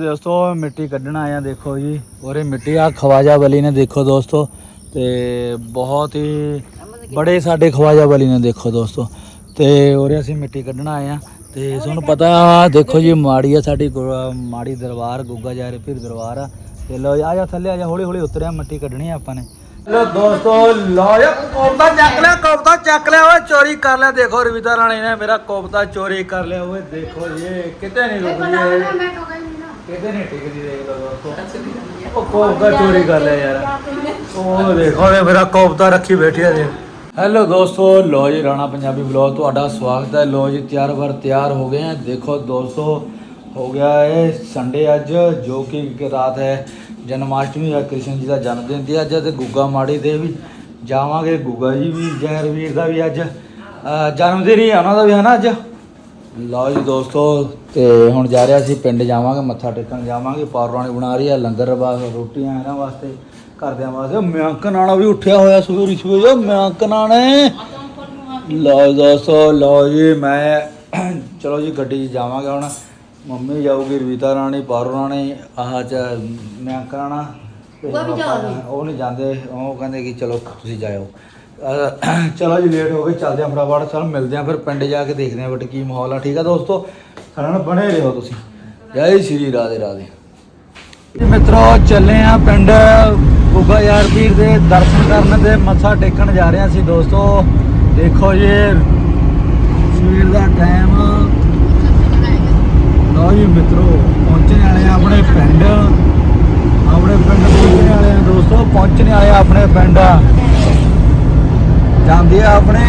ਦੋਸਤੋ ਮਿੱਟੀ ਕੱਢਣ ਆਇਆ ਦੇਖੋ ਜੀ। ਔਰੇ ਮਿੱਟੀ ਆ ਖਵਾਜਾ ਬਲੀ ਨੇ ਦੇਖੋ ਦੋਸਤੋ। ਤੇ ਬਹੁਤ ਹੀ ਬੜੇ ਸਾਡੇ ਖਵਾਜਾ ਬਲੀ ਨੇ ਦੇਖੋ ਦੋਸਤੋ। ਤੇ ਔਰੇ ਅਸੀਂ ਮਿੱਟੀ ਕੱਢਣ ਆਏ ਆ ਤੇ ਤੁਹਾਨੂੰ ਪਤਾ ਦੇਖੋ ਜੀ ਮਾੜੀ ਆ ਸਾਡੀ ਮਾੜੀ ਦਰਬਾਰ ਗੁੱਗਾ ਜਾ ਫਿਰ ਦਰਬਾਰ ਆ। ਤੇ ਲੋ ਆ ਜਾ ਥੱਲੇ ਆ ਜਾ ਹੌਲੀ ਹੌਲੀ ਉਤਰਿਆ ਮਿੱਟੀ ਕੱਢਣੀ ਆ ਆਪਾਂ ਨੇ। ਲੋ ਦੋਸਤੋ ਲੋ ਯਾ ਕੋਫਤਾ ਚੱਕ ਲਿਆ ਕੋਫਤਾ ਚੱਕ ਲਿਆ ਓਏ ਚੋਰੀ ਕਰ ਲਿਆ। ਦੇਖੋ ਰਵਿਤਾ ਰਾਣੀ ਨੇ ਮੇਰਾ ਕੋਫਤਾ ਚੋਰੀ ਕਰ ਲਿਆ। ਓਏ ਦੇਖੋ ਜੀ ਕਿਤੇ ਨਹੀਂ ਰੁਕਦੀ ਇਹ ਕਿਤੇ ਨਹੀਂ ਟਿਕਦੀ ਦੇਖ ਲਓ ਦੋਸਤੋ ਉਹ ਕੋਫਤਾ ਚੋਰੀ ਕਰ ਲਿਆ ਯਾਰ। ਉਹ ਦੇਖੋ। ਇਹ ਮੇਰਾ ਕੋਫਤਾ ਰੱਖੀ ਬੈਠੀ ਹੈ ਜੀ। ਹੈਲੋ ਦੋਸਤੋ ਲੋ ਜੀ ਰਾਣਾ ਪੰਜਾਬੀ ਬਲੌਗ ਤੁਹਾਡਾ ਸਵਾਗਤ ਹੈ। ਲੋ ਜੀ ਤਿਆਰ ਵਰ ਤਿਆਰ ਹੋ ਗਏ ਹੈ ਦੇਖੋ ਦੋਸਤੋ ਹੋ ਗਿਆ ਹੈ ਸੰਡੇ ਅੱਜ ਜੋ ਕਿ ਰਾਤ ਹੈ। ਜਨਮਾਸ਼ਟਮੀ ਹੈ ਕ੍ਰਿਸ਼ਨ ਜੀ ਦਾ ਜਨਮ ਦਿਨ ਤੇ ਅੱਜ ਤੇ ਗੁੱਗਾ ਮਾੜੀ ਦੇ ਵੀ ਜਾਵਾਂਗੇ। ਗੁੱਗਾ ਜੀ ਵੀ ਜੈਰ ਵੀਰ ਦਾ ਵੀ ਅੱਜ। ਜਨਮ ਦਿਨ ਹੀ ਹੈ ਉਹਨਾਂ ਦਾ ਵੀ ਹੈ ਨਾ ਅੱਜ? ਲਓ ਜੀ ਦੋਸਤੋ ਤੇ ਹੁਣ ਜਾ ਰਿਹਾ ਸੀ ਪਿੰਡ ਜਾਵਾਂਗੇ ਮੱਥਾ ਟੇਕਣ ਜਾਵਾਂਗੇ ਪਾਰਵਾਣੀ ਬਣਾ ਰਹੀ ਹੈ ਲੰਗਰ ਵਾਸਤੇ ਰੋਟੀਆਂ ਇਹਨਾਂ ਵਾਸਤੇ ਘਰਦਿਆਂ ਵਾਸਤੇ। ਮਿਆਂਕ ਨਾਣਾ ਵੀ ਉੱਠਿਆ ਹੋਇਆ ਸਵੇਰੀ ਸਵੇਰੇ ਮਿਆਂਕ ਨਾਣੇ। ਲਓ ਦੋਸਤੋ ਲਓ ਜੀ ਮੈਂ ਚਲੋ ਜੀ ਗੱਡੀ 'ਚ ਜਾਵਾਂਗੇ ਹੁਣ। ਮੰਮੀ ਜਾਊਗੀ ਰਵੀਤਾ ਰਾਣੀ ਪਾਰੋ ਰਾਣੀ ਆਹ ਚ ਮਿਆਂਕ ਰਾਣਾ ਤੇ ਆਪਾਂ- ਉਹ ਨਹੀਂ ਜਾਂਦੇ ਉਹ ਕਹਿੰਦੇ ਕਿ ਚਲੋ ਤੁਸੀਂ ਜਾਇਓ। ਚਲੋ ਜੀ ਲੇਟ ਹੋ ਗਏ, ਚੱਲਦੇ ਆਂ ਫਟਾਫਟ। ਚਲ ਮਿਲਦੇ ਆਂ ਫਿਰ ਪਿੰਡ ਜਾ ਕੇ ਦੇਖਦੇ ਆਂ ਬਟ ਕੀ ਮਾਹੌਲ ਆ। ਠੀਕ ਆ ਦੋਸਤੋ ਸਾਡੇ ਨਾਲ ਬਣੇ ਰਹੋ ਤੁਸੀਂ। ਜੈ ਸ਼੍ਰੀ ਰਾਧੇ ਰਾਧੇ। ਜੀ ਮਿੱਤਰੋ, ਚੱਲੇ ਆਂ ਪਿੰਡ ਗੁੱਗਾ ਯਾਰ ਪੀਰ ਦੇ ਦਰਸ਼ਨ ਕਰਨ ਤੇ ਮੱਥਾ ਟੇਕਣ ਜਾ ਰਹੇ ਆਂ ਅਸੀਂ ਦੋਸਤੋ। ਦੇਖੋ ਜੀ, ਸਵੇਰ ਦਾ ਟਾਈਮ ਲਓ ਜੀ ਮਿੱਤਰੋ, ਪਹੁੰਚਣ ਵਾਲੇ ਆ ਆਪਣੇ ਪਿੰਡ। ਆਪਣੇ ਪਿੰਡ ਪਹੁੰਚਣ ਵਾਲੇ ਆ ਦੋਸਤੋ, ਪਹੁੰਚਣ ਵਾਲੇ ਆ ਆਪਣੇ ਪਿੰਡ। ਜਾਂਦੇ ਆ ਆਪਣੇ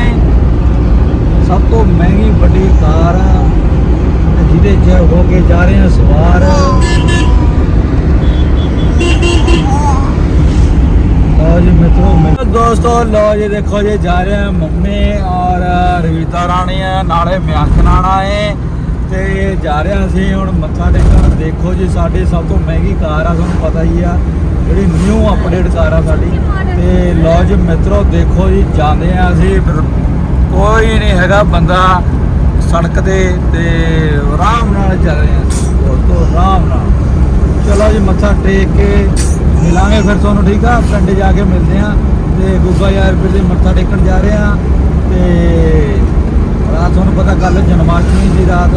ਸਭ ਤੋਂ ਮਹਿੰਗੀ ਵੱਡੀ ਕਾਰ ਤੇ ਜਿਹਦੇ 'ਚ ਹੋ ਕੇ ਜਾ ਰਹੇ ਆ ਸਵਾਰ। ਲਓ ਜੀ ਮਿੱਤਰੋ ਮਿੱਤਰੋ। ਦੋਸਤੋ, ਲਓ ਜੀ, ਦੇਖੋ ਜੀ, ਜਾ ਰਹੇ ਆ ਮੰਮੀ ਔਰ ਰਵੀਤਾ ਰਾਣੀ ਆ, ਨਾਲੇ ਮਿਆਂਕ ਨਾਣਾ ਏ। ਤੇ ਜਾ ਰਹੇ ਹਾਂ ਅਸੀਂ ਹੁਣ ਮੱਥਾ ਟੇਕਣ। ਦੇਖੋ ਜੀ, ਸਾਡੀ ਸਭ ਤੋਂ ਮਹਿੰਗੀ ਕਾਰ ਆ, ਤੁਹਾਨੂੰ ਪਤਾ ਹੀ ਆ। ਜਿਹੜੀ ਨਿਊ ਅਪਡੇਟ ਕਾਰ ਆ ਸਾਡੀ। ਤੇ ਲਓ ਜੀ, ਮਿੱਤਰੋ, ਦੇਖੋ ਜੀ, ਜਾਂਦੇ ਆ ਅਸੀਂ। ਕੋਈ ਨਹੀਂ ਹੈਗਾ ਬੰਦਾ ਸੜਕ ਤੇ ਤੇ ਆਰਾਮ ਨਾਲ ਚੱਲ ਰਹੇ ਆ ਦੋਸਤੋ ਆਰਾਮ ਨਾਲ। ਚਲੋ ਜੀ, ਮੱਥਾ ਟੇਕ ਕੇ ਮਿਲਾਂਗੇ ਫਿਰ ਤੁਹਾਨੂੰ, ਠੀਕ ਆ? ਪਿੰਡ ਜਾ ਕੇ ਮਿਲਦੇ ਆ। ਤੇ ਗੁੱਗਾ ਯਾਰ ਫਿਰ ਦੇ ਮੱਥਾ ਟੇਕਣ ਜਾ ਰਹੇ ਆ। ਤੇ ਰਾਤ ਤੁਹਾਨੂੰ ਪਤਾ ਕੱਲ ਜਨਮਾਸ਼ਟਮੀ ਦੀ ਰਾਤ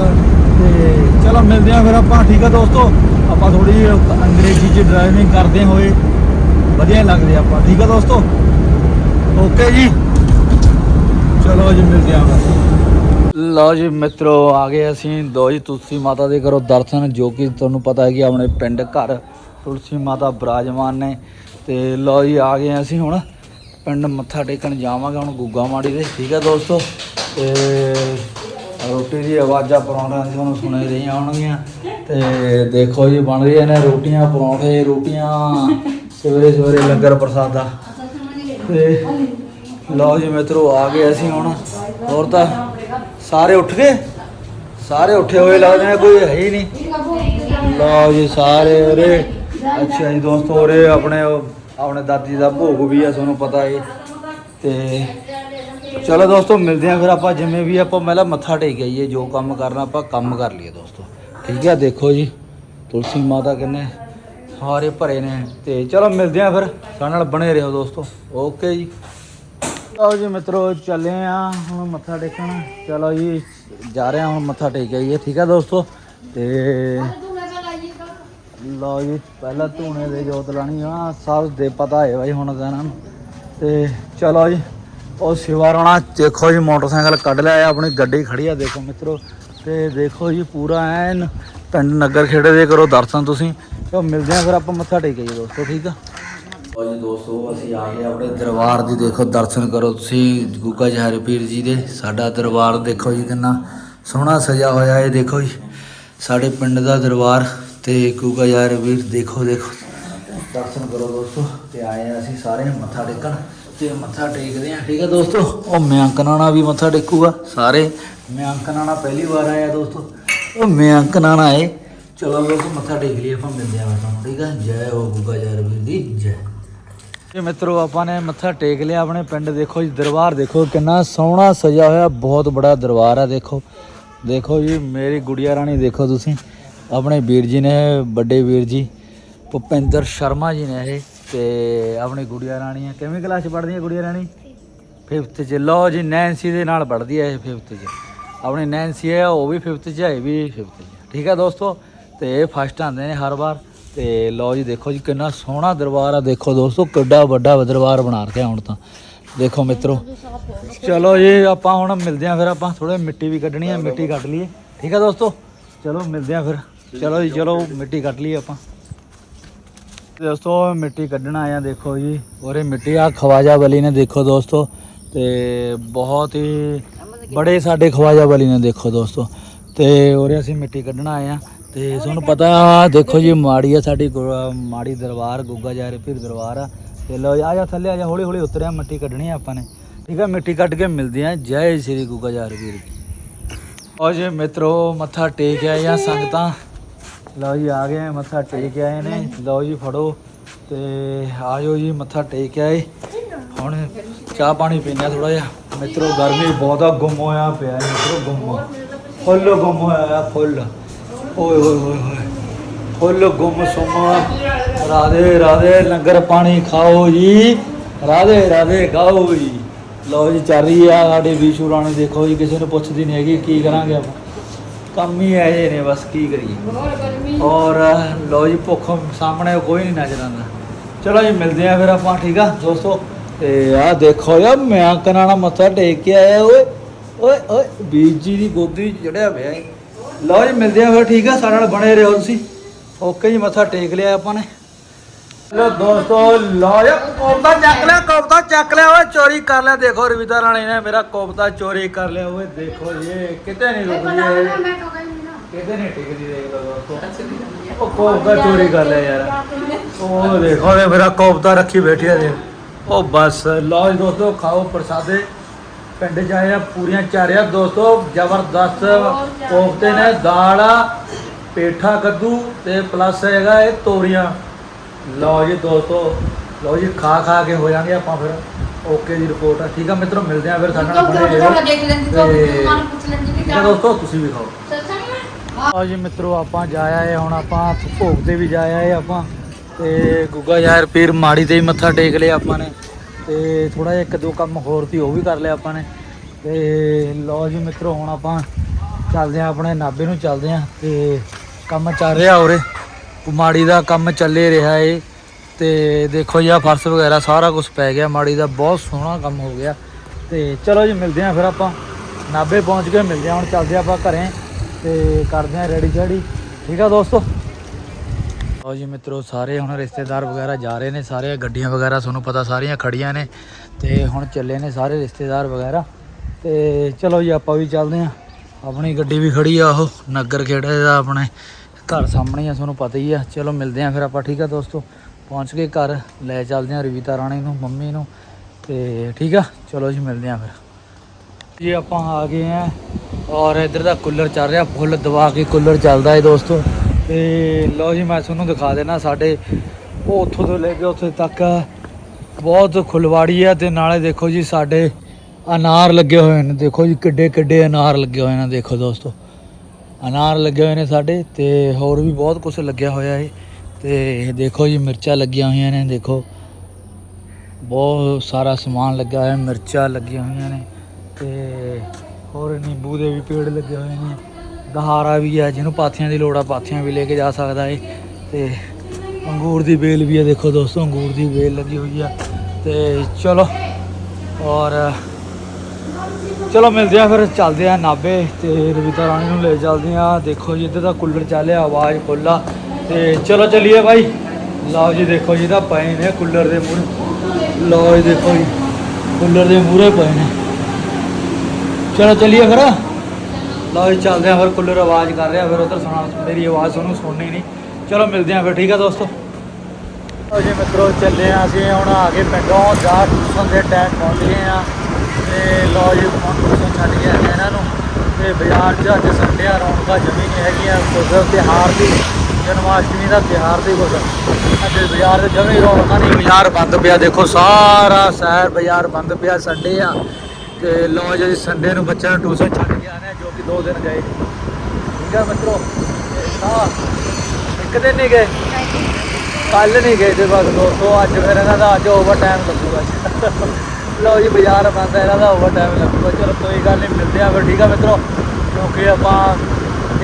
ਤੇ ਚਲੋ ਮਿਲਦੇ ਆ ਫਿਰ ਆਪਾਂ, ਠੀਕ ਆ ਦੋਸਤੋ? ਆਪਾਂ ਥੋੜੀ ਅੰਗਰੇਜ਼ੀ ਚ ਡਰਾਈਵਿੰਗ ਕਰਦੇ ਹੋਏ ਵਧੀਆ ਲੱਗਦੇ ਆਪਾਂ, ਠੀਕ ਆ ਦੋਸਤੋ? ਓਕੇ ਜੀ। ਚਲੋ ਜੀ, ਮਿਲਦੇ ਆ ਲਓ ਜੀ ਮਿੱਤਰੋ, ਆ ਗਏ ਅਸੀਂ। ਦੋ ਜੀ, ਤੁਲਸੀ ਮਾਤਾ ਦੇ ਕਰੋ ਦਰਸ਼ਨ, ਜੋ ਕਿ ਤੁਹਾਨੂੰ ਪਤਾ ਹੈ ਕਿ ਆਪਣੇ ਪਿੰਡ ਘਰ ਤੁਲਸੀ ਮਾਤਾ ਬਿਰਾਜਮਾਨ ਨੇ। ਤੇ ਲਓ ਜੀ, ਆ ਗਏ ਅਸੀਂ ਹੁਣ। ਪਿੰਡ ਮੱਥਾ ਟੇਕਣ ਜਾਵਾਂਗੇ ਹੁਣ ਗੁੱਗਾ ਮਾੜੀ ਦੇ। ਠੀਕ ਹੈ ਦੋਸਤੋ? ਤੇ ਰੋਟੀ ਦੀ ਆਵਾਜ਼ਾਂ ਪਰੌਂਠਿਆਂ ਦੀ ਤੁਹਾਨੂੰ ਸੁਣਾਈ ਰਹੀਆਂ ਹੋਣਗੀਆਂ। ਤੇ ਦੇਖੋ ਜੀ, ਬਣ ਰਹੀਆਂ ਨੇ ਰੋਟੀਆਂ, ਪਰੌਂਠੇ, ਰੋਟੀਆਂ। ਸਵੇਰੇ ਸਵੇਰੇ ਲੰਗਰ ਪ੍ਰਸਾਦਾ। ਤੇ ਲਓ ਜੀ ਮਿੱਤਰੋ, ਆ ਗਏ ਅਸੀਂ ਹੁਣ। ਹੋਰ ਤਾਂ ਸਾਰੇ ਉੱਠ ਗਏ? ਸਾਰੇ ਉੱਠੇ ਹੋਏ ਲੱਗਦੇ ਨੇ, ਕੋਈ ਹੈ ਹੀ ਨਹੀਂ। ਲਓ ਜੀ ਸਾਰੇ ਉਰੇ। ਅੱਛਾ ਜੀ, ਦੋਸਤੋ ਉਰੇ ਆਪਣੇ ਆਪਣੇ ਦਾਦੀ ਦਾ ਭੋਗ ਵੀ ਆ, ਤੁਹਾਨੂੰ ਪਤਾ ਹੈ। ਤੇ ਚਲੋ ਦੋਸਤੋ, ਮਿਲਦੇ ਆ ਫਿਰ ਆਪਾਂ ਜਿਵੇਂ ਵੀ ਆਪਾਂ ਪਹਿਲਾਂ ਮੱਥਾ ਟੇਕ ਆਈਏ, ਜੋ ਕੰਮ ਕਰਨਾ ਆਪਾਂ ਕੰਮ ਕਰ ਲਈਏ ਦੋਸਤੋ। ਠੀਕ ਹੈ ਦੇਖੋ ਜੀ, ਤੁਲਸੀ ਮਾਤਾ ਕਿੰਨੇ ਸਾਰੇ ਭਰੇ ਨੇ ਤੇ ਚਲੋ ਮਿਲਦੇ ਆ ਫਿਰ, ਸਾਡੇ ਨਾਲ ਬਣੇ ਰਹੋ ਦੋਸਤੋ। ਓਕੇ ਜੀ। ਆਓ ਜੀ ਮਿੱਤਰੋ, ਚੱਲੇ ਆ ਹੁਣ ਮੱਥਾ ਟੇਕਣ। ਚਲੋ ਜੀ, ਜਾ ਰਹੇ ਆ ਹੁਣ ਮੱਥਾ ਟੇਕ ਆਈਏ, ਠੀਕ ਹੈ ਦੋਸਤੋ? ਤੇ ਲਓ ਜੀ, ਪਹਿਲਾਂ ਧੂਣੇ ਦੇ ਜੋਤ ਲਾਣੀ ਆ। ਸਭ ਦੇ ਪਤਾ ਹੈ ਬਾਈ ਹੁਣ ਤਾਂ ਇਹਨਾਂ ਨੂੰ। ਤੇ ਚਲੋ ਜੀ ਉਹ ਸਿਵਾ ਰਾਣਾ, ਦੇਖੋ ਜੀ, ਮੋਟਰਸਾਈਕਲ ਕੱਢ ਲਿਆ ਆਪਣੀ ਗੱਡੀ ਖੜੀ ਆ, ਦੇਖੋ ਮਿੱਤਰੋ। ਤੇ ਦੇਖੋ ਜੀ, ਪੂਰਾ ਐਨ ਪਿੰਡ ਨਗਰ ਖੇੜੇ ਦੇ ਕਰੋ ਦਰਸ਼ਨ ਤੁਸੀਂ। ਤੇ ਮਿਲਦੇ ਆ ਫਿਰ ਆਪਾਂ ਮੱਥਾ ਟੇਕ ਆਈਏ ਦੋਸਤੋ, ਠੀਕ ਆ? ਲਓ ਜੀ ਦੋਸਤੋ, ਅਸੀਂ ਆ ਗਏ ਆਪਣੇ ਦਰਬਾਰ ਦੀ ਦੇਖੋ ਦਰਸ਼ਨ ਕਰੋ ਤੁਸੀਂ, ਗੁੱਗਾ ਜਹਰ ਪੀਰ ਜੀ ਦੇ। ਸਾਡਾ ਦਰਬਾਰ ਦੇਖੋ ਜੀ, ਕਿੰਨਾ ਸੋਹਣਾ ਸਜਾ ਹੋਇਆ ਹੈ ਦੇਖੋ ਜੀ। ਸਾਡੇ ਪਿੰਡ ਦਾ ਦਰਬਾਰ ਤੇ ਗੁੱਗਾ ਜਹਰ ਪੀਰ ਦੇਖੋ ਦੇਖੋ। ਦਰਸ਼ਨ ਕਰੋ ਦੋਸਤੋ, ਤੇ ਆਏ ਆ ਅਸੀਂ ਸਾਰੇ ਮੱਥਾ ਟੇਕਣ। ਤੇ ਮੱਥਾ ਟੇਕਦੇ ਆ, ਠੀਕ ਹੈ ਦੋਸਤੋ? ਉਹ ਮਿਆਂਕਨਾਣਾ ਵੀ ਮੱਥਾ ਟੇਕੂਗਾ, ਸਾਰੇ। ਮਿਆਂਕਨਾਣਾ ਪਹਿਲੀ ਵਾਰ ਆਇਆ ਦੋਸਤੋ। ਉਹ ਮਿਆਂਕਨਾਣਾ ਆਏ ਚਲੋ ਦੋਸਤੋ ਮੱਥਾ ਟੇਕ ਲਈ ਆਪਾਂ ਮਿਲਦੇ ਆ ਤੁਹਾਨੂੰ, ਠੀਕ ਹੈ ਜੈ ਹੋ ਗੁੱਗਾ ਜਹਰ ਵੀਰ ਦੀ, ਜੈ। ਜੀ ਮਿੱਤਰੋ, ਆਪਾਂ ਨੇ ਮੱਥਾ ਟੇਕ ਲਿਆ ਆਪਣੇ ਪਿੰਡ, ਦੇਖੋ ਜੀ, ਦਰਬਾਰ ਦੇਖੋ, ਕਿੰਨਾ ਸੋਹਣਾ ਸਜਾ ਹੋਇਆ, ਬਹੁਤ ਬੜਾ ਦਰਬਾਰ ਆ, ਦੇਖੋ। ਦੇਖੋ ਜੀ, ਮੇਰੀ ਗੁੜੀਆ ਰਾਣੀ ਦੇਖੋ ਤੁਸੀਂ, ਆਪਣੇ ਵੀਰ ਜੀ ਨੇ, ਵੱਡੇ ਵੀਰ ਜੀ, ਭੁਪਿੰਦਰ ਸ਼ਰਮਾ ਜੀ ਨੇ ਇਹ। ਤੇ ਆਪਣੀ ਗੁੜੀਆ ਰਾਣੀ ਹੈ ਕਿਵੇਂ ਕਲਾਸ ਚ ਪੜ੍ਹਦੀ ਹੈ ਗੁੜੀਆ ਰਾਣੀ? 5th ਚ। ਲਓ ਜੀ ਨੈਂਸੀ ਦੇ ਨਾਲ ਪੜ੍ਹਦੀ ਹੈ ਇਹ 5th ਚ। ਆਪਣੀ ਨੈਂਸੀ ਹੈ ਉਹ ਵੀ 5th ਚ ਹੈ ਵੀ 5th ਚ ਠੀਕ ਹੈ ਦੋਸਤੋ? ਤੇ ਇਹ ਫਸਟ ਆਉਂਦੇ ਨੇ ਹਰ ਵਾਰ। ਤੇ ਲਓ ਜੀ, ਦੇਖੋ ਜੀ, ਕਿੰਨਾ ਸੋਹਣਾ ਦਰਬਾਰ ਆ। ਦੇਖੋ ਦੋਸਤੋ, ਕਿੱਡਾ ਵੱਡਾ ਦਰਬਾਰ ਬਣਾ ਰੱਖਿਆ ਹੁਣ ਤਾਂ। ਦੇਖੋ ਮਿੱਤਰੋ। ਚਲੋ ਜੀ, ਆਪਾਂ ਹੁਣ ਮਿਲਦੇ ਆਂ ਫਿਰ ਆਪਾਂ। ਥੋੜੇ ਮਿੱਟੀ ਵੀ ਕੱਢਣੀ ਆ, ਮਿੱਟੀ ਕੱਢ ਲਈਏ। ਠੀਕ ਆ ਦੋਸਤੋ? ਚਲੋ ਮਿਲਦੇ ਆਂ ਫਿਰ। ਚਲੋ ਜੀ, ਚਲੋ, ਮਿੱਟੀ ਕੱਢ ਲਈਏ ਆਪਾਂ। ਦੋਸਤੋ, ਮਿੱਟੀ ਕੱਢਣ ਆਇਆ ਦੇਖੋ ਜੀ। ਔਰੇ ਮਿੱਟੀ ਆ, ਖਵਾਜਾ ਬਲੀ ਨੇ, ਦੇਖੋ ਦੋਸਤੋ। ਤੇ ਬਹੁਤ ਹੀ ਬੜੇ ਸਾਡੇ ਖਵਾਜਾ ਬਲੀ ਨੇ, ਦੇਖੋ ਦੋਸਤੋ। ਤੇ ਔਰੇ ਅਸੀਂ ਮਿੱਟੀ ਕੱਢਣ ਆਏ ਆ। ਤੇ ਤੁਹਾਨੂੰ ਪਤਾ ਦੇਖੋ ਜੀ, ਮਾੜੀ ਆ ਸਾਡੀ ਗੁਰ- ਮਾੜੀ ਦਰਬਾਰ, ਗੁੱਗਾ ਜਾ ਰਹੇ ਫਿਰ ਦਰਬਾਰ ਆ। ਤੇ ਲੋ ਆ ਜਾ, ਥੱਲੇ ਆ ਜਾ ਹੌਲੀ ਹੌਲੀ ਉਤਰਿਆ, ਮਿੱਟੀ ਕੱਢਣੀ ਆ ਆਪਾਂ ਨੇ। ਠੀਕ ਆ, ਮਿੱਟੀ ਕੱਢ ਕੇ ਮਿਲਦੇ ਆ। ਜੈ ਸ੍ਰੀ ਗੁੱਗਾ ਜਾ ਰਹੇ ਵੀਰ ਜੀ। ਔਰ ਜੀ, ਮਿੱਤਰੋ, ਮੱਥਾ ਟੇਕ ਆਏ ਆ ਸੰਗਤਾਂ। ਲਓ ਜੀ ਆ ਗਏ ਆ, ਮੱਥਾ ਟੇਕ ਆਏ ਨੇ। ਲਓ ਜੀ ਫੜੋ ਤੇ ਆਜੋ ਜੀ ਮੱਥਾ ਟੇਕ ਆਏ। ਹੁਣ ਚਾਹ ਪਾਣੀ ਪੀਣਾ ਥੋੜਾ ਜਿਹਾ। ਮਿੱਤਰੋ ਗਰਮੀ ਬਹੁਤ ਆ ਗੁੰਮ ਹੋਇਆ ਪਿਆ ਹੈ ਮਿੱਤਰੋ ਗੁੰਮ ਫੁੱਲ ਗੁੰਮ ਹੋਇਆ ਆ ਫੁੱਲ। ਓਏ ਹੋਏ ਹੋਏ ਹੋਏ ਫੁੱਲ ਗੁੰਮ ਸੁੰਮ। ਰਾਧੇ ਰਾਧੇ ਲੰਗਰ ਪਾਣੀ ਖਾਓ ਜੀ। ਰਾਧੇ ਰਾਧੇ ਗਾਓ ਜੀ। ਲਓ ਜੀ ਚੱਲ ਰਹੀ ਆ ਸਾਡੇ ਵੀਸ਼ੂ ਰਾਣੀ ਦੇਖੋ ਜੀ ਕਿਸੇ ਨੂੰ ਪੁੱਛਦੀ ਨਹੀਂ ਹੈਗੀ ਕੀ ਕਰਾਂਗੇ ਆਪਾਂ? ਕੰਮ ਹੀ ਇਹ ਨੇ ਬਸ ਕੀ ਕਰੀਏ। ਔਰ ਲੋ ਜੀ ਭੁੱਖ ਸਾਹਮਣੇ ਕੋਈ ਨਹੀਂ ਨਜ਼ਰ ਆਉਂਦਾ। ਚਲੋ ਜੀ ਮਿਲਦੇ ਆ ਫਿਰ ਆਪਾਂ ਠੀਕ ਆ ਦੋਸਤੋ? ਤੇ ਆ ਦੇਖੋ ਯਾ ਮੈਂ ਕਨਾਣਾ ਮੱਥਾ ਟੇਕ ਕੇ ਆਇਆ ਓਏ ਓਏ ਓਏ ਬੀਜ ਜੀ ਦੀ ਗੋਦੀ ਚੜਿਆ ਪਿਆ ਏ। ਲਓ ਜੀ ਮਿਲਦੇ ਆ ਫਿਰ ਠੀਕ ਆ? ਸਾਡੇ ਨਾਲ ਬਣੇ ਰਹੋ ਤੁਸੀਂ। ਓਕੇ ਜੀ ਮੱਥਾ ਟੇਕ ਲਿਆ ਆਪਾਂ ਨੇ। ਲੋ ਦੋਸਤੋ, ਲਓ ਯਾ ਚੱਕ ਲਿਆ, ਕੋਫਤਾ ਚੱਕ ਲਿਆ, ਓਏ, ਚੋਰੀ ਕਰ ਲਿਆ। ਦੇਖੋ ਰਵਿਤਾ ਰਾਣੀ ਨੇ ਮੇਰਾ ਕੋਫਤਾ ਚੋਰੀ ਕਰ ਲਿਆ। ਓਏ, ਦੇਖੋ ਇਹ ਕਿਤੇ ਨਹੀਂ ਰੁਕਦੀ ਇਹ ਕਿਤੇ ਨਹੀਂ ਟਿਕਦੀ, ਦੇਖ ਲਓ ਦੋਸਤੋ। ਉਹ ਕੋਫਤਾ ਚੋਰੀ ਕਰ ਲਿਆ ਯਾਰ। ਉਹ ਦੇਖੋ ਇਹ ਮੇਰਾ ਕੋਫਤਾ ਰੱਖੀ ਬੈਠੀ ਹੈ ਦੇ ਉਹ ਬਸ, ਲਓ ਦੋਸਤੋ, ਖਾਓ ਪ੍ਰਸਾਦੇ। ਪਿੰਡ ਚ ਆਏ ਪੂਰੀਆਂ ਚਾਰਿਆ। ਦੋਸਤੋ, ਜ਼ਬਰਦਸਤ ਕੋਫਤੇ ਨੇ ਦਾਲ, ਪੇਠਾ ਕੱਦੂ ਤੇ ਪਲੱਸ ਹੈਗਾ ਇਹ ਤੋਰੀਆਂ। ਲਓ ਜੀ ਦੋਸਤੋ ਲਓ ਜੀ ਖਾ ਖਾ ਕੇ ਹੋ ਜਾਣਗੇ ਆਪਾਂ ਫਿਰ। ਓਕੇ ਦੀ ਰਿਪੋਰਟ ਆ। ਠੀਕ ਆ ਮਿੱਤਰੋ ਮਿਲਦੇ ਆ ਫਿਰ ਸਾਡੇ ਨਾਲ ਬਣੇ ਰਹੋ। ਤੇ ਆ ਦੋਸਤੋ ਤੁਸੀਂ ਵੀ ਖਾਓ। ਆਓ ਜੀ ਮਿੱਤਰੋ ਆਪਾਂ ਜਾ ਆਏ ਹੁਣ ਆਪਾਂ ਭੋਗ ਤੇ ਵੀ ਜਾ ਆਏ ਆਪਾਂ। ਤੇ ਗੁੱਗਾ ਯਾਰ ਪੀਰ ਮਾੜੀ ਤੇ ਹੀ ਮੱਥਾ ਟੇਕ ਲਿਆ ਆਪਾਂ ਨੇ। ਤੇ ਥੋੜਾ ਜਿਹਾ ਇੱਕ ਦੋ ਕੰਮ ਹੋਰ ਸੀ ਉਹ ਵੀ ਕਰ ਲਿਆ ਆਪਾਂ ਨੇ। ਤੇ ਲਓ ਜੀ ਮਿੱਤਰੋ ਹੁਣ ਆਪਾਂ ਚੱਲਦੇ ਆ ਆਪਣੇ ਨਾਬੇ ਨੂੰ ਚੱਲਦੇ ਆ। ਤੇ ਕੰਮ ਚੱਲ ਰਿਹਾ ਉਰੇ। ਮਾੜੀ ਦਾ ਕੰਮ ਚੱਲੇ ਰਿਹਾ ਏ। ਤੇ ਦੇਖੋ ਜੀ ਆ ਫਰਸ਼ ਵਗੈਰਾ ਸਾਰਾ ਕੁਝ ਪੈ ਗਿਆ। ਮਾੜੀ ਦਾ ਬਹੁਤ ਸੋਹਣਾ ਕੰਮ ਹੋ ਗਿਆ। ਤੇ ਚਲੋ ਜੀ, ਮਿਲਦੇ ਆ ਫਿਰ ਆਪਾਂ। ਨਾਬੇ ਪਹੁੰਚ ਕੇ ਮਿਲਦੇ ਆ ਹੁਣ ਚੱਲਦੇ ਆ ਆਪਾਂ ਘਰੇ। ਤੇ ਕਰਦੇ ਆ ਰੈਡੀ ਚੜੀ ਠੀਕ ਆ ਦੋਸਤੋ? ਲਓ ਜੀ ਮਿੱਤਰੋ, ਸਾਰੇ ਹੁਣ ਰਿਸ਼ਤੇਦਾਰ ਵਗੈਰਾ ਜਾ ਰਹੇ ਨੇ। ਸਾਰੇ ਗੱਡੀਆਂ ਵਗੈਰਾ ਤੁਹਾਨੂੰ ਪਤਾ ਸਾਰੀਆਂ ਖੜੀਆਂ ਨੇ। ਤੇ ਹੁਣ ਚੱਲੇ ਨੇ ਸਾਰੇ ਰਿਸ਼ਤੇਦਾਰ ਵਗੈਰਾ। ਤੇ ਚਲੋ ਜੀ, ਆਪਾਂ ਵੀ ਚੱਲਦੇ ਆ ਆਪਣੀ ਗੱਡੀ ਵੀ ਖੜੀ ਆ ਉਹ, ਨਗਰ ਖੇੜੇ ਦਾ ਆਪਣੇ। ਘਰ ਸਾਹਮਣੇ ਆ, ਤੁਹਾਨੂੰ ਪਤਾ ਹੀ ਆ। ਚਲੋ ਮਿਲਦੇ ਆ ਫਿਰ ਆਪਾਂ, ਠੀਕ ਆ ਦੋਸਤੋ? ਪਹੁੰਚ ਕੇ ਘਰ, ਲੈ ਚੱਲਦੇ ਆ ਰਵੀਤਾ ਰਾਣੀ ਨੂੰ, ਮੰਮੀ ਨੂੰ, ਤੇ ਠੀਕ ਆ? ਚਲੋ ਜੀ, ਮਿਲਦੇ ਆ ਫਿਰ। ਜੀ, ਆਪਾਂ ਆ ਗਏ ਆ ਔਰ ਇੱਧਰ ਦਾ ਕੂਲਰ ਚੱਲ ਰਿਹਾ, ਫੁੱਲ ਦਬਾ ਕੇ ਕੂਲਰ ਚੱਲਦਾ ਏ ਦੋਸਤੋ। ਤੇ ਲਓ ਜੀ, ਮੈਂ ਤੁਹਾਨੂੰ ਦਿਖਾ ਦੇਣਾ ਸਾਡੇ, ਉਹ ਉੱਥੋਂ ਤੋਂ ਲੈ ਕੇ ਉੱਥੇ ਤੱਕ। ਬਹੁਤ ਖੁਲਵਾੜੀ ਆ, ਤੇ ਨਾਲੇ ਦੇਖੋ ਜੀ, ਸਾਡੇ ਅਨਾਰ ਲੱਗੇ ਹੋਏ ਨੇ। ਦੇਖੋ ਜੀ ਕਿੱਡੇ ਕਿੱਡੇ ਅਨਾਰ ਲੱਗੇ ਹੋਏ ਨੇ, ਦੇਖੋ ਦੋਸਤੋ। ਅਨਾਰ ਲੱਗੇ ਹੋਏ ਨੇ ਸਾਡੇ ਤੇ ਹੋਰ ਵੀ ਬਹੁਤ ਕੁਝ ਲੱਗਿਆ ਹੋਇਆ ਹੈ ਤੇ ਦੇਖੋ ਜੀ, ਮਿਰਚਾਂ ਲੱਗੀਆਂ ਹੋਈਆਂ ਨੇ, ਦੇਖੋ। ਬਹੁਤ ਸਾਰਾ ਸਮਾਨ ਲੱਗਿਆ ਹੋਇਆ, ਮਿਰਚਾਂ ਲੱਗੀਆਂ ਹੋਈਆਂ ਨੇ। ਤੇ ਹੋਰ ਨਿੰਬੂ ਦੇ ਵੀ ਪੇੜ ਲੱਗੇ ਹੋਏ ਨੇ। ਦਹਾਰਾ ਵੀ ਹੈ ਜਿਹਨੂੰ ਪਾਥੀਆਂ ਦੀ ਲੋੜ ਆ, ਪਾਥੀਆਂ ਵੀ ਲੈ ਕੇ ਜਾ ਸਕਦਾ ਏ। ਤੇ ਅੰਗੂਰ ਦੀ ਵੇਲ ਵੀ ਹੈ ਦੇਖੋ ਦੋਸਤੋ, ਅੰਗੂਰ ਦੀ ਵੇਲ ਲੱਗੀ ਹੋਈ ਆ। ਤੇ ਚਲੋ, ਔਰ ਚਲੋ ਮਿਲਦੇ ਆ ਫਿਰ, ਚੱਲਦੇ ਆ ਨਾਬੇ ਤੇ ਰਵਿਤਾ ਰਾਣੀ ਨੂੰ ਲੈ ਚੱਲਦੇ ਆ ਦੇਖੋ ਜੀ, ਇੱਧਰ ਦਾ ਕੂਲਰ ਚੱਲਿਆ ਆਵਾਜ਼ ਖੁੱਲਾ ਤੇ ਚਲੋ ਚੱਲੀਏ ਭਾਈ ਲਓ ਜੀ, ਦੇਖੋ ਜੀ ਤਾਂ ਪਏ ਨੇ ਕੂਲਰ ਦੇ ਮੂਹਰੇ। ਲਓ ਜੀ, ਦੇਖੋ ਜੀ, ਕੂਲਰ ਦੇ ਮੂਹਰੇ ਪਏ ਨੇ। ਚਲੋ ਚੱਲੀਏ ਫਿਰ। ਲਓ ਜੀ, ਚੱਲਦੇ ਆ ਫਿਰ, ਕੂਲਰ ਆਵਾਜ਼ ਕਰ ਰਿਹਾ, ਫਿਰ ਉਧਰ ਸੁਣਾ, ਮੇਰੀ ਆਵਾਜ਼ ਤੁਹਾਨੂੰ ਸੁਣਨੀ ਨਹੀਂ। ਚਲੋ ਮਿਲਦੇ ਆ ਫਿਰ, ਠੀਕ ਆ ਦੋਸਤੋ। ਲਓ ਜੀ, ਮਿੱਤਰੋ, ਚੱਲੇ ਆ ਅਸੀਂ ਹੁਣ ਆ ਕੇ ਪਿੰਡੋਂ। ਜਾ ਟਿਊਸ਼ਨ ਦੇ ਟਾਈਮ ਪਹੁੰਚ ਗਏ ਆ ਤੇ ਲਓ ਜੀ ਹੁਣ ਟਿਊਸ਼ਨ ਛੱਡ ਆਏ ਇਹਨਾਂ ਨੂੰ। ਤੇ ਬਾਜ਼ਾਰ 'ਚ ਅੱਜ ਸੰਡੇ ਆ ਰੌਣਕਾਂ ਜਮੀ ਨਹੀਂ ਹੈਗੀਆਂ ਕੁਝ ਤਿਉਹਾਰ ਦੀ ਜਨਮਾਸ਼ਟਮੀ ਦਾ ਤਿਉਹਾਰ ਦੀ ਕੁਝ ਅੱਜ ਬਾਜ਼ਾਰ 'ਚ ਜਮੀ ਰੌਣਕਾਂ ਨਹੀਂ। ਬਾਜ਼ਾਰ ਬੰਦ ਪਿਆ ਦੇਖੋ ਸਾਰਾ ਸ਼ਹਿਰ ਬਾਜ਼ਾਰ ਬੰਦ ਪਿਆ ਸੰਡੇ ਆ। ਤੇ ਲਓ ਜੀ ਸੰਡੇ ਨੂੰ ਬੱਚਿਆਂ ਨੂੰ ਟਿਊਸ਼ਨ ਛੱਡ ਕੇ ਆਨੇ ਜੋ ਕਿ ਦੋ ਦਿਨ ਗਏ। ਠੀਕ ਆ ਮਿੱਤਰੋ? ਤੇ ਹਾਂ ਇੱਕ ਦਿਨ ਨਹੀਂ ਗਏ। ਕੱਲ ਨਹੀਂ ਗਏ ਤੇ ਬਸ ਦੋਸਤੋ ਅੱਜ ਫਿਰ ਇਹਨਾਂ ਦਾ ਅੱਜ ਓਵਰ ਟਾਈਮ ਲੱਗੂਗਾ। ਲਓ ਜੀ ਬਾਜ਼ਾਰ ਬੰਦ ਹੈ ਇਹਨਾਂ ਦਾ ਓਵਰ ਟਾਈਮ ਲੱਗੂਗਾ। ਚਲੋ ਕੋਈ ਗੱਲ ਨਹੀਂ ਮਿਲਦੇ ਆ ਫਿਰ ਠੀਕ ਆ ਮਿੱਤਰੋ? ਕਿਉਂਕਿ ਆਪਾਂ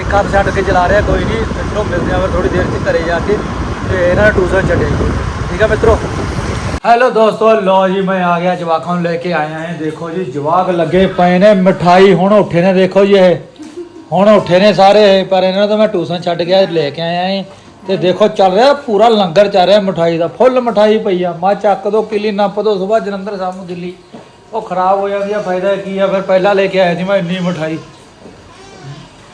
ਇੱਕ ਹੱਥ ਛੱਡ ਕੇ ਚਲਾ ਰਿਹਾ ਕੋਈ ਨਹੀਂ ਮਿੱਤਰੋ ਮਿਲਦੇ ਆ ਫਿਰ ਥੋੜੀ ਦੇਰ ਚ ਘਰੇ ਜਾ ਕੇ ਤੇ ਇਹਨਾਂ ਦਾ ਟਿਊਸ਼ਨ ਛੱਡਿਆ ਠੀਕ ਆ ਮਿੱਤਰੋ? ਹੈਲੋ ਦੋਸਤੋ ਲੋ ਜੀ ਮੈਂ ਆ ਗਿਆ ਜਵਾਕਾਂ ਨੂੰ ਲੈ ਕੇ ਆਇਆ ਹਾਂ। ਦੇਖੋ ਜੀ ਜਵਾਕ ਲੱਗੇ ਪਏ ਨੇ ਮਠਾਈ ਹੁਣ ਉੱਠੇ ਨੇ ਦੇਖੋ ਜੀ ਇਹ। ਹੁਣ ਉੱਠੇ ਨੇ ਸਾਰੇ ਇਹ, ਪਰ ਇਹਨਾਂ ਨੂੰ ਤਾਂ ਮੈਂ ਟੂਸ਼ਨ ਛੱਡ ਗਿਆ ਲੈ ਕੇ ਆਇਆ ਹਾਂ। ਤੇ ਦੇਖੋ ਚੱਲ ਰਿਹਾ, ਪੂਰਾ ਲੰਗਰ ਚੱਲ ਰਿਹਾ ਮਠਾਈ ਦਾ, ਫੁੱਲ ਮਠਾਈ ਪਈ ਆ। ਮਾ ਚੱਕ ਦੋ ਕਿਲੀ, ਨੱਪ ਦੋ ਸਵੇਰ ਜਲੰਧਰ ਸ਼ਾਮ ਨੂੰ ਦਿੱਲੀ। ਉਹ ਖਰਾਬ ਹੋ ਜਾਂਦੀ ਆ, ਫਾਇਦਾ ਕੀ ਆ? ਫਿਰ ਪਹਿਲਾਂ ਲੈ ਕੇ ਆਇਆ ਸੀ ਮੈਂ ਇੰਨੀ ਮਠਾਈ।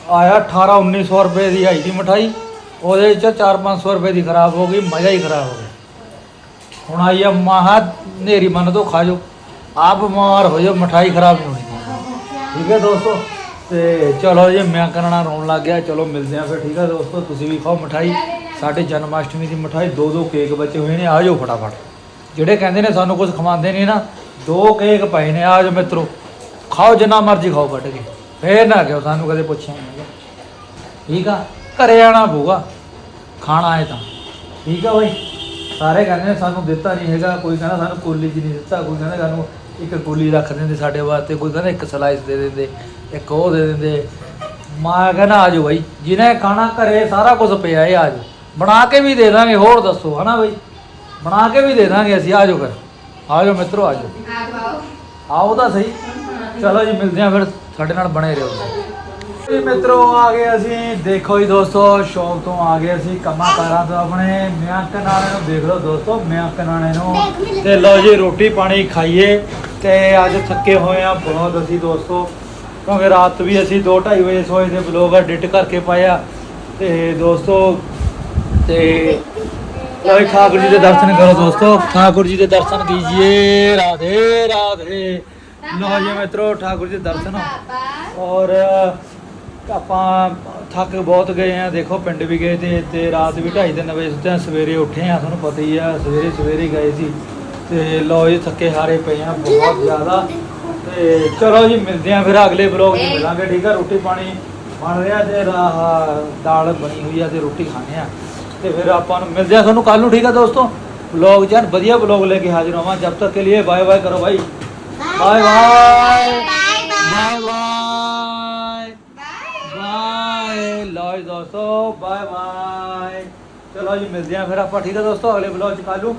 ਆਇਆ 18 1900 ਰੁਪਏ ਦੀ ਆਈ ਸੀ ਮਠਾਈ। ਉਹਦੇ ਵਿੱਚ 4-500 ਰੁਪਏ ਦੀ ਖਰਾਬ ਹੋ ਗਈ, ਮਜ਼ਾ ਹੀ ਖਰਾਬ ਹੋ ਗਿਆ। ਹੁਣ ਆਈ ਆ, ਮਹਾ ਨੇਰੀ ਮੰਨ ਦੋ, ਖਾ ਜਾਓ। ਆਪ ਬਿਮਾਰ ਹੋ ਜਾਓ, ਮਠਾਈ ਖਰਾਬ ਨਹੀਂ ਹੋਣੀ। ਠੀਕ ਹੈ ਦੋਸਤੋ? ਤੇ ਚਲੋ ਜੀ, ਮੈਂ ਕਰਨਾ ਰੋਣ ਲੱਗ ਗਿਆ। ਚਲੋ, ਮਿਲਦੇ ਆ ਫਿਰ, ਠੀਕ ਆ ਦੋਸਤੋ? ਤੁਸੀਂ ਵੀ ਖਾਓ ਮਠਾਈ। ਸਾਡੇ ਜਨਮ ਅਸ਼ਟਮੀ ਦੀ ਮਠਾਈ, ਦੋ ਦੋ ਕੇਕ ਬਚੇ ਹੋਏ ਨੇ। ਆ ਜਾਓ ਫਟਾਫਟ। ਜਿਹੜੇ ਕਹਿੰਦੇ ਨੇ ਸਾਨੂੰ ਕੁਝ ਖਵਾਉਂਦੇ ਨਹੀਂ ਨਾ, ਦੋ ਕੇਕ ਪਏ ਨੇ। ਆ ਜਾਓ ਮਿੱਤਰੋ, ਖਾਓ ਜਿੰਨਾ ਮਰਜ਼ੀ ਖਾਓ ਵੱਟ ਕੇ। ਫੇਰ ਨਾ ਕਿਉਂ, ਸਾਨੂੰ ਕਦੇ ਪੁੱਛਿਆ ਨਹੀਂ ਠੀਕ ਆ? ਘਰੇ ਆਣਾ ਪਊਗਾ। ਖਾਣਾ ਹੈ ਤਾਂ। ਠੀਕ ਆ ਬਾਈ? ਸਾਰੇ ਕਹਿੰਦੇ ਨੇ ਸਾਨੂੰ ਦਿੱਤਾ ਨਹੀਂ ਹੈਗਾ। ਕੋਈ ਕਹਿੰਦਾ ਸਾਨੂੰ ਕੋਲੀ 'ਚ ਨਹੀਂ ਦਿੱਤਾ, ਕੋਈ ਕਹਿੰਦਾ ਸਾਨੂੰ ਇੱਕ ਕੋਲੀ ਰੱਖ ਦਿੰਦੇ ਸਾਡੇ ਵਾਸਤੇ, ਕੋਈ ਕਹਿੰਦਾ ਇੱਕ ਸਲਾਈਸ ਦੇ ਦਿੰਦੇ। ਇੱਕ ਉਹ ਦੇ ਦਿੰਦੇ। ਮੈਂ ਕਹਿੰਦਾ ਆਜੋ ਬਾਈ। ਜਿਹਨੇ ਖਾਣਾ ਘਰੇ, ਸਾਰਾ ਕੁਝ ਪਿਆ ਹੈ ਆਜੋ ਬਣਾ ਕੇ ਵੀ ਦੇ ਦਾਂਗੇ, ਹੋਰ ਦੱਸੋ, ਹਨਾ ਬਾਈ? ਬਣਾ ਕੇ ਵੀ ਦੇ ਦਾਂਗੇ ਅਸੀਂ ਆਜੋ ਫਿਰ। ਆਜੋ ਮਿੱਤਰੋ ਆਜੋ ਆਓ ਤਾਂ ਸਹੀ। ਚਲੋ ਜੀ, ਮਿਲਦੇ ਆ ਫਿਰ। ਸਾਡੇ ਨਾਲ ਬਣੇ ਰਹੋ। ਜੀ ਮਿੱਤਰੋ, ਆ ਗਏ ਅਸੀਂ। ਦੇਖੋ ਜੀ ਦੋਸਤੋ, ਸ਼ੌਪ ਤੋਂ ਆ ਗਏ ਅਸੀਂ। ਕੰਮਾਂ ਕਾਰਾਂ ਤੋਂ ਆਪਣੇ। ਮਿਆਂ ਨਾਣੇ ਨੂੰ ਦੇਖ ਲਓ ਦੋਸਤੋ ਮਿਆਂ ਨਾਣੇ ਨੂੰ। ਤੇ ਲਓ ਜੀ, ਰੋਟੀ ਪਾਣੀ ਖਾਈਏ। ਤੇ ਅੱਜ ਥੱਕੇ ਹੋਏ ਆ ਬਹੁਤ ਅਸੀਂ ਦੋਸਤੋ। ਕਿਉਂਕਿ ਰਾਤ ਵੀ ਅਸੀਂ 2:30 ਵਜੇ ਸੋਏ ਤੇ ਬਲੌਗ ਐਡਿਟ ਕਰਕੇ ਪਾਇਆ। ਤੇ ਦੋਸਤੋ, ਤੇ ਲੋ ਠਾਕੁਰ ਜੀ ਦੇ ਦਰਸ਼ਨ ਕਰੋ ਦੋਸਤੋ। ਠਾਕੁਰ ਜੀ ਦੇ ਦਰਸ਼ਨ ਕੀਜੀਏ। ਰਾਧੇ ਰਾਧੇ। ਲੋ ਜੀ ਮਿੱਤਰੋ, ਠਾਕੁਰ ਜੀ ਦੇ ਦਰਸ਼ਨ। ਔਰ ਆਪਾਂ ਥੱਕ ਬਹੁਤ ਗਏ ਆ। ਦੇਖੋ, ਪਿੰਡ ਵੀ ਗਏ ਤੇ ਤੇ ਰਾਤ ਵੀ 2:30 ਵਜੇ ਸੁੱਤੇ ਆ। ਸਵੇਰੇ ਉੱਠੇ ਆ, ਤੁਹਾਨੂੰ ਪਤਾ ਹੀ ਆ। ਸਵੇਰੇ ਸਵੇਰੇ ਗਏ ਸੀ। ਤੇ ਲੋ ਜੀ, ਥੱਕੇ ਹਾਰੇ ਪਏ ਆ, ਬਹੁਤ ਜ਼ਿਆਦਾ। ਤੇ ਚਲੋ ਜੀ, ਮਿਲਦੇ ਆਂ ਫਿਰ ਅਗਲੇ ਬਲੌਗ 'ਚ ਮਿਲਾਂਗੇ, ਠੀਕ ਆ? ਰੋਟੀ ਪਾਣੀ ਬਣ ਰਿਹਾ ਤੇ ਰਾ- ਦਾਲ ਬਣੀ ਹੋਈ ਆ ਤੇ ਰੋਟੀ ਖਾਣੇ ਆ। ਤੇ ਫਿਰ ਆਪਾਂ ਨੂੰ ਮਿਲਦੇ ਆ ਤੁਹਾਨੂੰ ਕੱਲ ਨੂੰ, ਠੀਕ ਆ ਦੋਸਤੋ? ਬਲੌਗ ਜਨ ਵਧੀਆ ਬਲੌਗ ਲੈ ਕੇ ਹਾਜ਼ਰ ਹੋਵਾਂ। ਜਬ ਤੱਕ ਕੇ ਲਈ ਬਾਏ ਬਾਏ ਕਰੋ ਭਾਈ bye bye. Bye bye. Bye. Bye ਜੀ ਦੋਸਤੋ, ਬਾਏ ਬਾਏ। ਚਲੋ ਜੀ, ਮਿਲਦੇ ਆ ਫਿਰ ਆਪਾਂ, ਠੀਕ ਆ ਦੋਸਤੋ? ਅਗਲੇ ਬਲੌਗ 'ਚ ਕੱਲ ਨੂੰ।